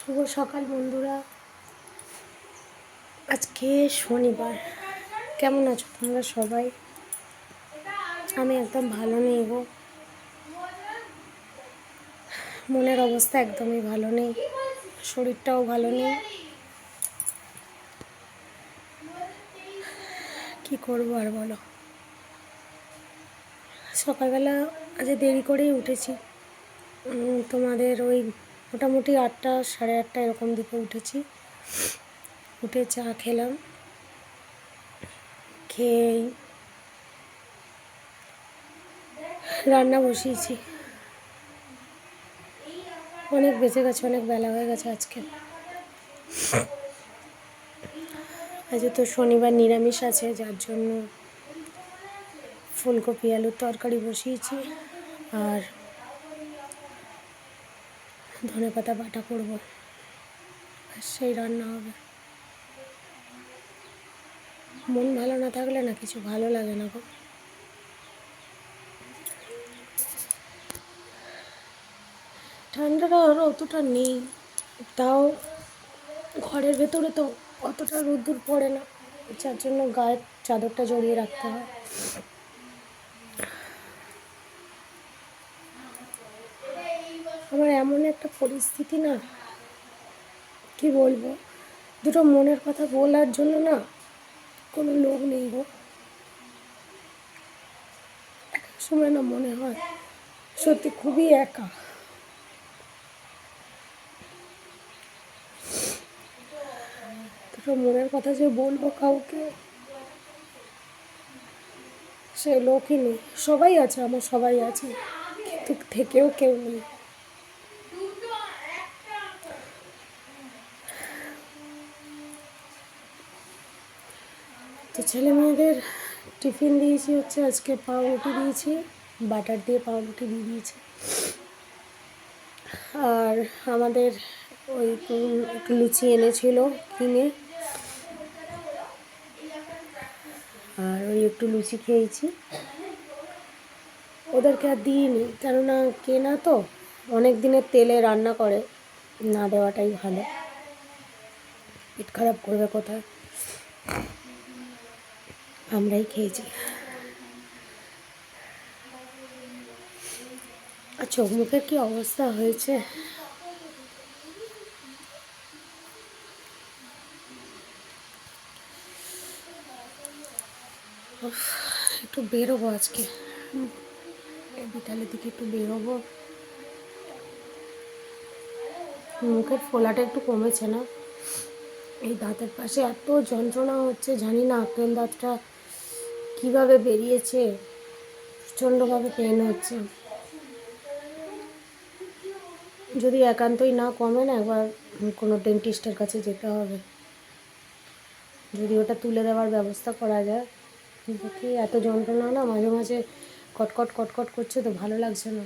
শুভ সকাল, বন্ধুরা। আজকে শনিবার। কেমন আছো তোমরা সবাই? আমি একদম ভালো, নেই গো। মনের অবস্থা একদমই ভালো নেই। শরীরটাও ভালো নেই। কি করব আর বলো? সকালবেলা আজ দেরি করেই উঠেছি। তোমাদের ওই মোটামুটি আটটা, সাড়ে আটটা এরকম দিকে উঠেছি। উঠে চা খেলাম। খেয়েই রান্না বসিয়েছি। অনেক বেঁচে গেছে, অনেক বেলা হয়ে গেছে আজকে। আজ তো শনিবার নিরামিষ আছে, যার জন্য ফুলকপি, আলুর তরকারি বসিয়েছি। আর ধনে পাতা বাটা করব। আর সেই রান্না হবে। মন ভালো না থাকলে না কিছু ভালো লাগে না গো। ঠান্ডাটা আরও অতটা নেই, তাও ঘরের ভেতরে তো অতটা রোদ্দুর পড়ে না, যার জন্য গায়ের চাদরটা জড়িয়ে রাখতে হয়। আমার এমন একটা পরিস্থিতি না, কি বলব? দুটো মনের কথা বলার জন্য না কোনো লোক নেই গো। এক সময় না মনে হয় সত্যি খুবই একা। দুটো মনের কথা যে বলব কাউকে, সে লোকই নেই। সবাই আছে, আমার সবাই আছে, কিন্তু থেকেও কেউ নেই। তো ছেলে মেয়েদের টিফিন দিয়েছি হচ্ছে, আজকে পাউরুটি দিয়েছি, বাটার দিয়ে পাউরুটি দিয়ে দিয়েছি। আর আমাদের ওই একটু লুচি এনেছিল কিনে। আর ওই একটু লুচি খেয়েছি। ওদেরকে আর দিইনি, কেননা কেনা তো, অনেক দিনের তেলে রান্না করে, না দেওয়াটাই ভালো। পেট খারাপ করবে কোথায়? আমরাই খেয়েছি। আর চোখ মুখের কি অবস্থা হয়েছে? একটু বেরোবো আজকে। বিকালের দিকে একটু বেরোবো। মুখের ফোলাটা একটু কমেছে না। এই দাঁতের পাশে এত যন্ত্রণা হচ্ছে, জানি না আক্কেল দাঁতটা কীভাবে বেরিয়েছে? প্রচণ্ডভাবে পেন হচ্ছে। যদি একান্তই না কমে না, একবার কোনো ডেন্টিস্টের কাছে যেতে হবে। যদি ওটা তুলে দেওয়ার ব্যবস্থা করা যায়। কিন্তু কি, এত যন্ত্রণা না, মাঝে মাঝে কটকট কটকট করছে তো ভালো লাগছে না।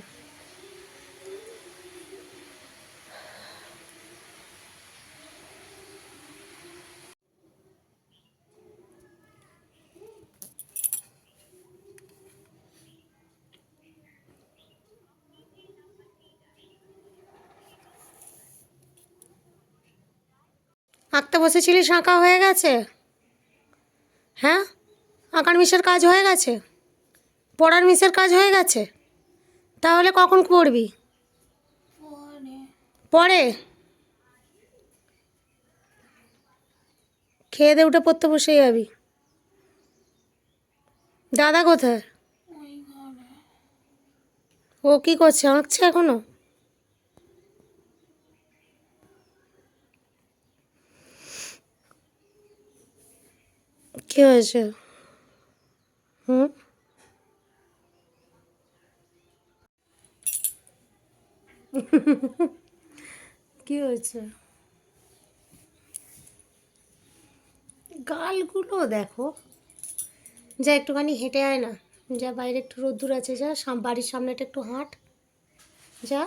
আঁকতে বসেছিলিস আঁকা হয়ে গেছে। হ্যাঁ? আঁকার মিশের কাজ হয়ে গেছে? পড়ার মিশের কাজ হয়ে গেছে? তাহলে কখন পড়বি? পরে। খেয়ে দে উঠে পড়তে বসে যাবি। দাদা কোথায়? ও কি করছে? আঁকছে এখনও? কি হয়েছে? হুম? কি হয়েছে? গালগুলো দেখো। যা একটুখানি হেঁটে আয় না। যা বাইরে একটু রোদ্দুর আছে যা বাড়ির সামনেটা একটু হাঁট। যা।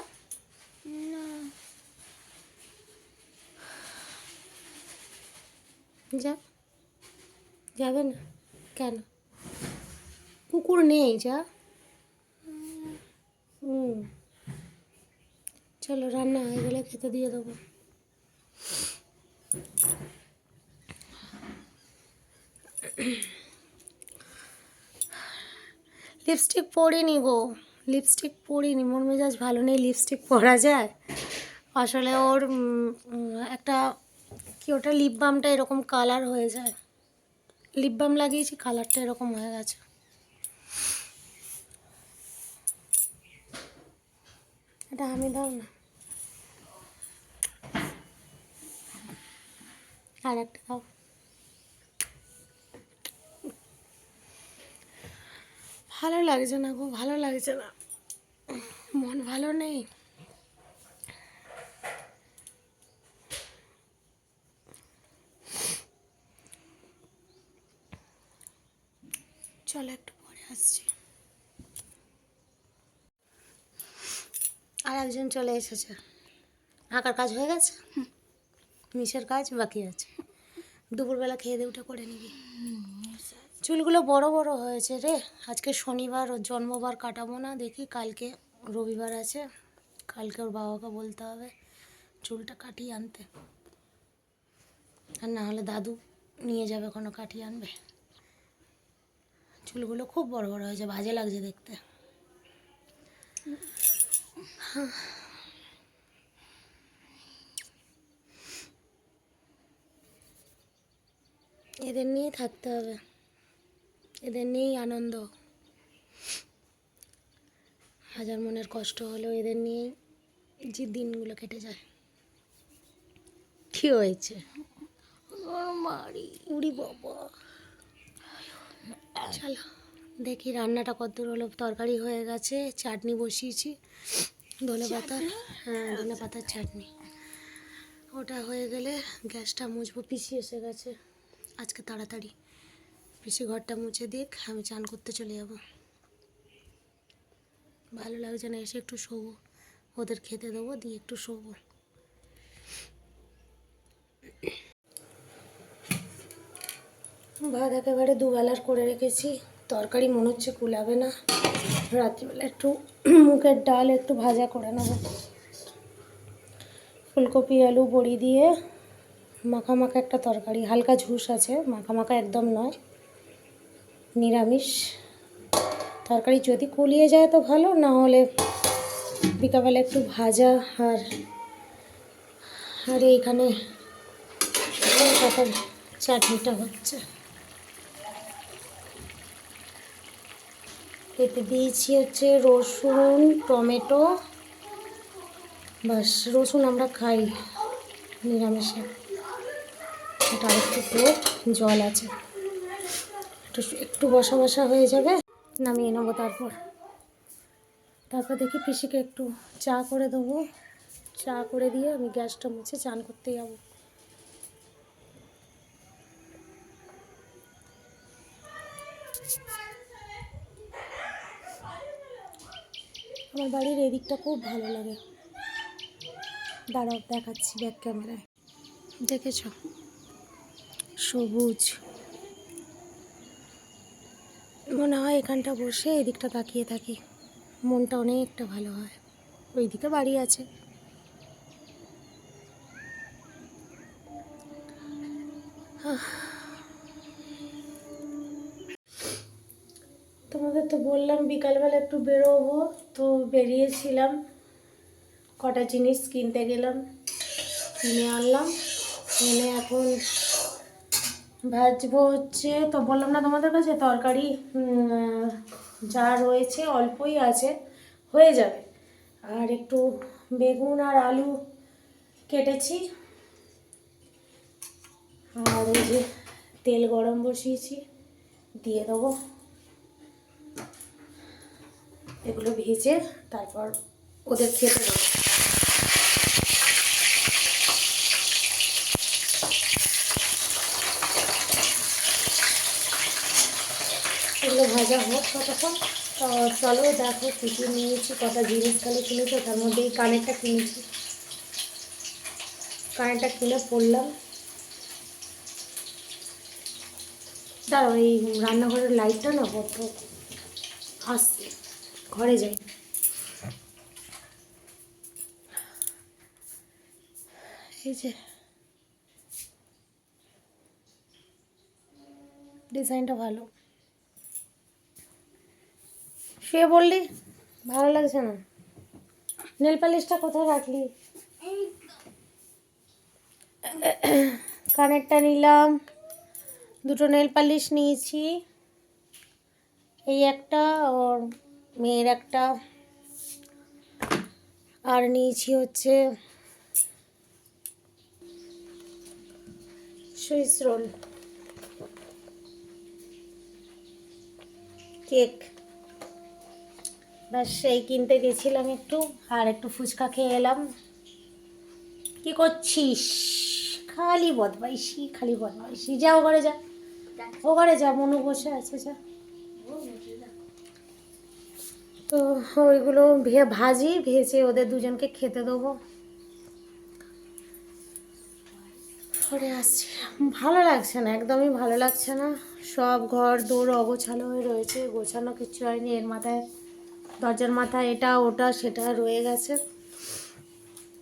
যা। যাবে না? কেন? কুকুর নেই, যা। হুম। চলো, রান্না হয়ে গেলে খেতে দিয়ে দেবো। লিপস্টিক পরিনি গো লিপস্টিক পরিনি মন মেজাজ ভালো নেই, লিপস্টিক পরা যায়। আসলে ওর একটা, কি ওটা লিপ বামটা এরকম কালার হয়ে যায়। লিপ বাম লাগিয়েছি কালারটা এরকম হয়ে গেছে। এটা আমি দাও না। আর একটা দাও। ভালো লাগছে না গো, ভালো লাগছে না। মন ভালো নেই। চলো একটু পরে আসছি। আর একজন চলে এসেছে। আঁকার কাজ হয়ে গেছে? নিচের কাজ বাকি আছে। দুপুরবেলা খেয়ে দিয়ে উঠে করে নিবি। চুলগুলো বড় বড় হয়েছে রে। আজকে শনিবার, ওর জন্মবার কাটাবো না। দেখি কালকে রবিবার আছে। কালকে ওর বাবাকে বলতে হবে চুলটা কাটিয়ে আনতে। আর না হলে দাদু নিয়ে যাবে কোনো, কাটিয়ে আনবে। চুলগুলো খুব বড় বড় হয়েছে বাজে লাগছে দেখতে। এদের নিয়ে থাকতে হবে। এদের নিয়েই আনন্দ। হাজার মনের কষ্ট হলেও এদের নিয়েই যে দিনগুলো কেটে যায়। কি হয়েছে? মারি। উড়ি বাবা। চলো দেখি রান্নাটা কতদূর হলো। তরকারি হয়ে গেছে চাটনি বসিয়েছি। ধনে পাতার হ্যাঁ ধনে পাতার চাটনি। ওটা হয়ে গেলে গ্যাসটা মুছবো পিসি এসে গেছে। আজকে তাড়াতাড়ি। পিসি ঘরটা মুছে দিক আমি চান করতে চলে যাব। ভালো লাগছে না এসে একটু শোবো। ওদের খেতে দেবো দিয়ে একটু শোবো। ভাত একেবারে দুবেলার করে রেখেছি। তরকারি মনে হচ্ছে কুলাবে না। রাত্রিবেলা একটু মুখের ডাল একটু ভাজা করে নেব। ফুলকপি, আলু, বড়ি দিয়ে মাখা মাখা একটা তরকারি। হালকা ঝুস আছে, মাখা মাখা একদম নয়। নিরামিষ। তরকারি যদি কুলিয়ে যায় তো ভালো, না হলে বিকালবেলা একটু ভাজা আর আর এইখানে চাটনিটা হচ্ছে। এতে দিয়েছি হচ্ছে রসুন, টমেটো। বাস, রসুন আমরা খাই, নিরামিষে। এটা আরেকটু পুরো জল আছে। একটু একটু বসা বসা হয়ে যাবে, নামিয়ে নেব তারপর। তারপর দেখি পিসিকে একটু চা করে দেবো। চা করে দিয়ে আমি গ্যাসটা মুছে চান করতে যাব। আমার বাড়ির এদিকটা খুব ভালো লাগে। দাঁড়াও, দেখাচ্ছি ব্যাক ক্যামেরায় দেখেছ? সবুজ। মনে হয় এখানটা বসে এদিকটা তাকিয়ে থাকি। মনটা অনেকটা ভালো হয়। ওইদিকে বাড়ি আছে। আহ। তো বললাম বিকালবেলা একটু বেরোবো। তো বেরিয়েছিলাম, কটা জিনিস কিনতে গেলাম, কিনে আনলাম। এনে এখন ভাজবো হচ্ছে, তো বললাম না তোমাদের কাছে, তরকারি যা রয়েছে অল্পই আছে, হয়ে যাবে। আর একটু বেগুন আর আলু কেটেছি। আর এই যে তেল গরম বসিয়েছি, দিয়ে দেবো। এগুলো ভেজে তারপর ওদের খেতে দেবো। এগুলো ভাজা হোক ততক্ষণ। তো চলো দেখো কী কী নিয়েছি, কটা জিনিস খালি কিনেছি, তার মধ্যে এই কানেরটা কিনেছি। কানেরটা কিনে পড়লাম। দাঁড়াও, এই রান্নাঘরের লাইটটা না বড্ড আসছে। ঘরে যাই। এই যে ডিজাইনটা ভালো। শুয়ে বললি ভালো লাগছে না? নেল পালিশটা কোথায় রাখলি? কানেরটা নিলাম। দুটো নেল পালিশ নিয়েছি। এই একটা, ওর মেয়ের একটা আর নিয়েছি হচ্ছে সুইস রোল। কেক। ব্যাস, সেই কিনতে গেছিলাম একটু, আর একটু ফুচকা খেয়ে এলাম। কি করছিস? খালি বদমাইশি খালি বদমাইশি। যা ও ঘরে যা। ও ঘরে যা, মনু বসে আছে, যা। তো ওইগুলো ভে ভাজি ভেজে ওদের দুজনকে খেতে দেবো। পরে আসছি। ভালো লাগছে না একদমই ভালো লাগছে না। সব ঘর দৌড় অগোছালো হয়ে রয়েছে গোছানো কিছু হয়নি। এর মাথায় দরজার মাথায় এটা ওটা সেটা রয়ে গেছে।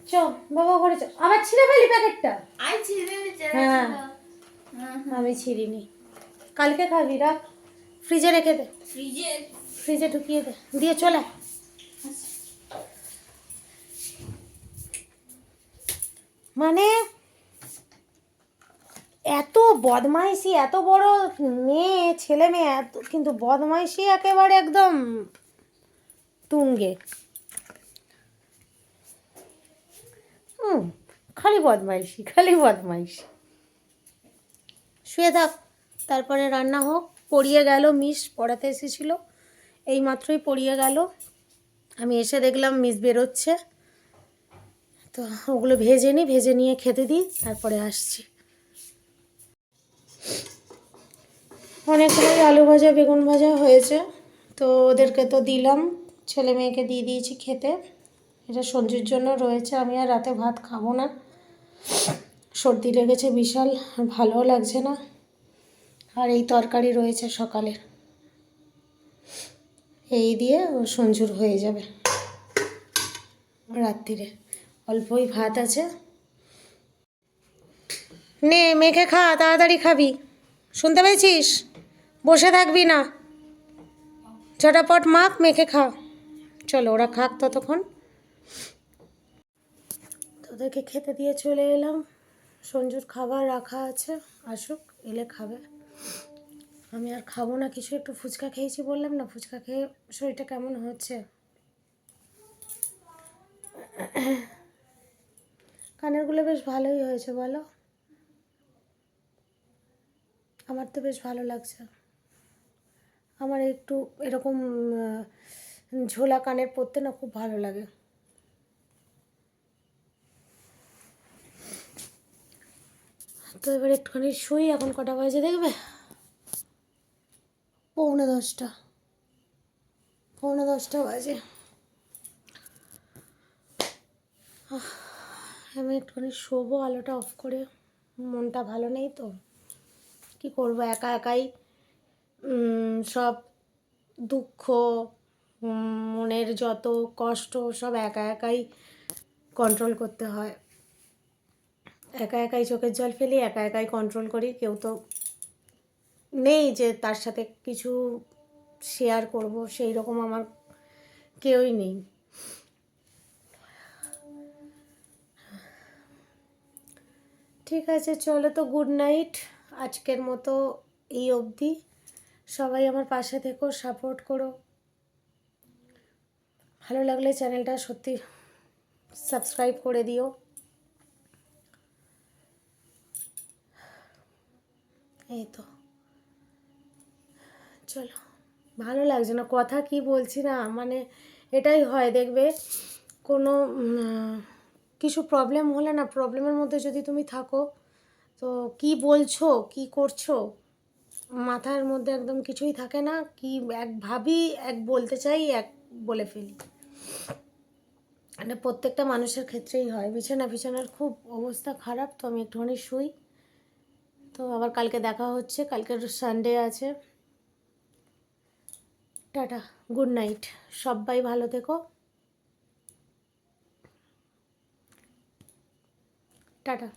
চ বাবা চ আবার ছিঁড়ে ফেলি প্যাকেটটা? হ্যাঁ। আমি ছিঁড়িনি। কালকে খাবি রাখ। ফ্রিজে রেখে দে। ফ্রিজে ফ্রিজে ঢুকিয়ে দে। দিয়ে চলে। মানে এত বদমাইশি, এত বড় মেয়ে, ছেলে মেয়ে, এত, কিন্তু বদমাইশি একেবারে একদম তুঙ্গে। হুম, খালি বদমাইশি খালি বদমাইশি। শুয়ে থাক, তারপরে রান্না হোক, পড়িয়ে গেল, মিস পড়াতে এসেছিল। এই মাত্রই পড়িয়ে গেল। আমি এসে দেখলাম মিস বেরোচ্ছে। তো ওগুলো ভেজে নিই, ভেজে নিয়ে খেতে দিই, তারপরে আসছি। অনেকগুলোই আলু ভাজা, বেগুন ভাজা হয়েছে। তো ওদেরকে তো দিলাম। ছেলে মেয়েকে দিয়ে দিয়েছি খেতে। এটা সঞ্জুর জন্য রয়েছে। আমি আর রাতে ভাত খাব না। সর্দি লেগেছে বিশাল। ভালোও লাগছে না। আর এই তরকারি রয়েছে সকালের। এই দিয়ে সঞ্জুর হয়ে যাবে রাত্রিরে। অল্পই ভাত আছে। নে, মেখে খা, তাড়াতাড়ি খাবি। শুনতে পেয়েছিস? বসে থাকবি না। ঝটাপট মাখ, মেখে খা চলো, ওরা খাক ততক্ষণ। তোদেরকে খেতে দিয়ে চলে এলাম। সঞ্জুর খাবার রাখা আছে, আসুক, এলে খাবে। আমি আর খাব না, কিছু একটু ফুচকা খেয়েছি বললাম না, ফুচকা খেয়ে শরীরটা কেমন হচ্ছে? কানেরগুলো বেশ ভালোই হয়েছে, বলো? আমার তো বেশ ভালো লাগছে। আমার একটু এরকম ঝোলা কানের পরতে না খুব ভালো লাগে। তো এবার একটুখানি শুই, এখন কটা বাজে দেখবে? পৌনে দশটা। পৌনে দশটা বাজে। আমি একটুখানি শোবো, আলোটা অফ করে। মনটা ভালো নেই তো। কি করব, একা একাই? সব দুঃখ মনের যত কষ্ট, সব একা একাই কন্ট্রোল করতে হয়। একা একাই চোখের জল ফেলি, একা একাই কন্ট্রোল করি, কেউ তো নেই যে তার সাথে কিছু শেয়ার করব, সেই রকম আমার কেউই নেই। ঠিক আছে, চলো তো গুড নাইট আজকের মতো এই অবধি। সবাই আমার পাশে থেকো সাপোর্ট করো। ভালো লাগলে চ্যানেলটা সত্যি সাবস্ক্রাইব করে দিও। এই তো। চলো, ভালো লাগছে না, কথা কি বলছি না মানে এটাই হয়, দেখবে কোনো কিছু প্রবলেম হলে না প্রবলেমের মধ্যে যদি তুমি থাকো, তো কি বলছো, কি করছ, মাথার মধ্যে একদম কিছুই থাকে না, কি এক ভাবি, এক বলতে চাই, এক বলে ফেলি। এটা প্রত্যেকটা মানুষের ক্ষেত্রেই হয়, বিছানা বিছানার খুব অবস্থা খারাপ, তো আমি একটুখানি শুই। তো আবার কালকে দেখা হচ্ছে কালকে সানডে আছে। টাটা গুড নাইট সবাই ভালো থেকো। টাটা।